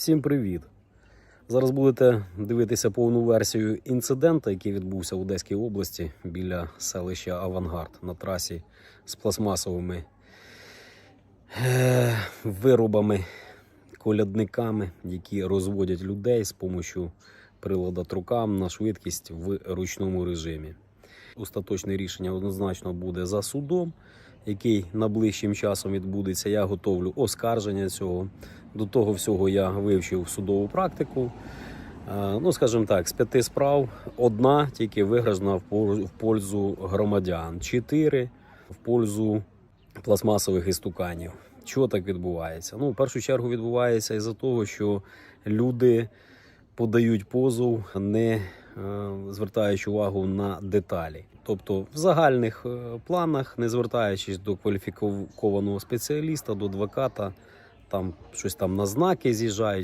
Всім привіт! Зараз будете дивитися повну версію інциденту, який відбувся в Одеській області біля селища Авангард на трасі з пластмасовими е, виробами, колядниками, які розводять людей з допомогою прилада трукам на швидкість в ручному режимі. Остаточне рішення однозначно буде за судом, який найближчим часом відбудеться. Я готовлю оскарження цього. До того всього я вивчив судову практику. Е, Ну, скажімо так, з п'яти справ одна тільки виграшна в пользу громадян, чотири в пользу пластмасових істуканів. Чого так відбувається? Ну, в першу чергу відбувається із-за того, що люди подають позов, не е, звертаючи увагу на деталі. Тобто в загальних е, планах, не звертаючись до кваліфікованого спеціаліста, до адвоката, там щось там на знаки з'їжджають.